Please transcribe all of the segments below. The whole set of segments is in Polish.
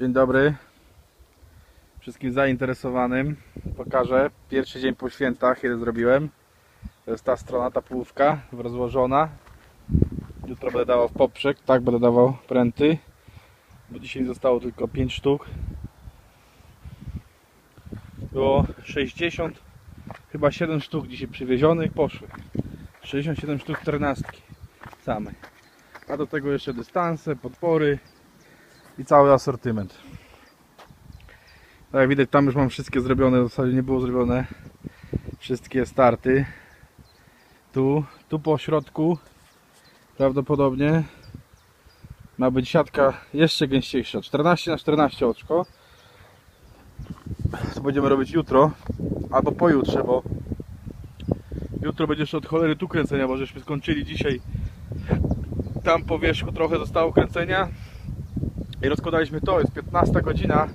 Dzień dobry wszystkim zainteresowanym. Pokażę pierwszy dzień po świętach, kiedy zrobiłem. To jest ta strona, ta połówka rozłożona. Jutro będę dawał w poprzek, tak będę dawał pręty. Bo dzisiaj zostało tylko 5 sztuk. Było 60, chyba 7 sztuk dzisiaj przywiezionych, poszły. 67 sztuk 14 same. A do tego jeszcze dystanse, podpory i cały asortyment. Tak jak widać tam już mam wszystkie zrobione, w zasadzie nie było zrobione wszystkie starty. Tu, tu po środku prawdopodobnie ma być siatka jeszcze gęściejsza, 14 na 14 oczko. To będziemy robić jutro albo pojutrze, bo jutro będzie jeszcze od cholery tu kręcenia, bo żeśmy skończyli dzisiaj tam po wierzchu trochę zostało kręcenia i rozkładaliśmy to, jest 15 godzina.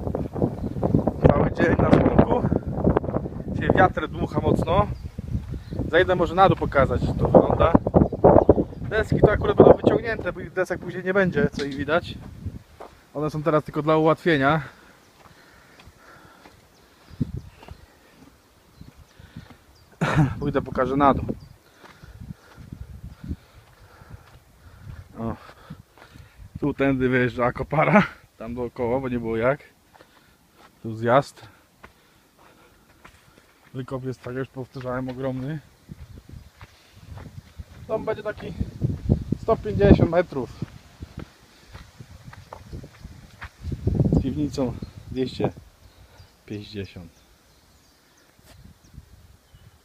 Cały dzień na słonku. Dzisiaj wiatr dmucha mocno. Zajdę może na dół pokazać jak to wygląda. Deski to akurat będą wyciągnięte bo ich desek później nie będzie co ich widać. One są teraz tylko dla ułatwienia. Pójdę pokażę na dół o. tu tędy wyjeżdża kopara tam dookoła, bo nie było jak. Tu zjazd. Wykop jest tak już powtarzałem ogromny. Dom będzie taki 150 metrów. Z piwnicą 250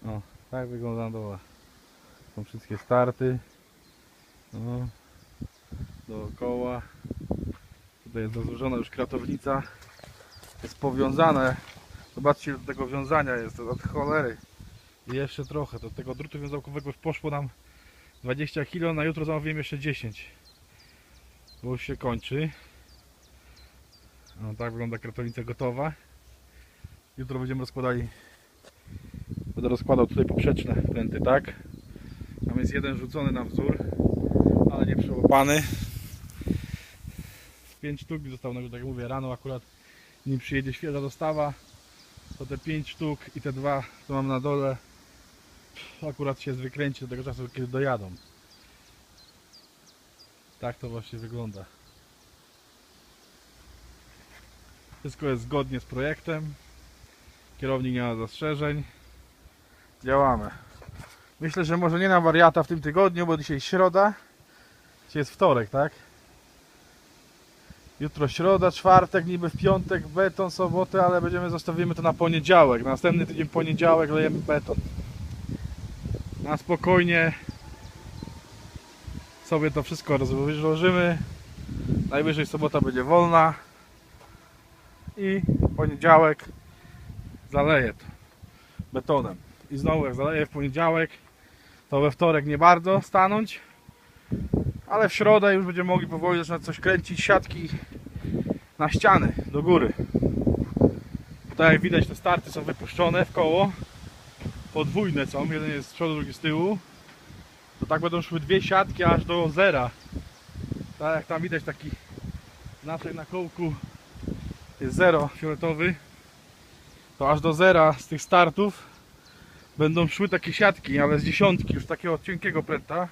o, tak wygląda dole są wszystkie starty. No, dookoła. Tutaj jest rozłożona już kratownica. Jest powiązane. Zobaczcie do tego wiązania jest od cholery. I jeszcze trochę do tego drutu wiązałkowego już poszło nam 20 kg na jutro zamówiłem jeszcze 10 bo już się kończy. No tak wygląda kratownica gotowa. Jutro będziemy rozkładali będę rozkładał tutaj poprzeczne pręty tak? Tam jest jeden rzucony na wzór ale nie przełapany 5 sztuk zostało, no, tak jak mówię, rano akurat nim przyjedzie świeża dostawa to te 5 sztuk i te dwa co mam na dole akurat się wykręci do tego czasu kiedy dojadą. Tak to właśnie wygląda. Wszystko jest zgodnie z projektem. Kierownik nie ma zastrzeżeń. Działamy. Myślę, że może nie na wariata w tym tygodniu, bo dzisiaj środa. Dzisiaj jest wtorek, tak? Jutro środa, czwartek, niby w piątek beton, sobotę, ale będziemy zostawimy to na poniedziałek. Następny tydzień poniedziałek lejemy beton. Na spokojnie sobie to wszystko rozłożymy. Najwyżej sobota będzie wolna i poniedziałek zaleję to betonem. I znowu jak zaleję w poniedziałek, to we wtorek nie bardzo stanąć ale w środę już będziemy mogli powoli zaczynać coś kręcić, siatki na ściany, do góry. Tutaj jak widać te starty są wypuszczone w koło, podwójne są, jeden jest z przodu, drugi z tyłu. To tak będą szły dwie siatki aż do zera. Tak jak tam widać taki znaczek na kołku jest zero fioletowy. To aż do zera z tych startów będą szły takie siatki, ale z dziesiątki już takiego cienkiego pręta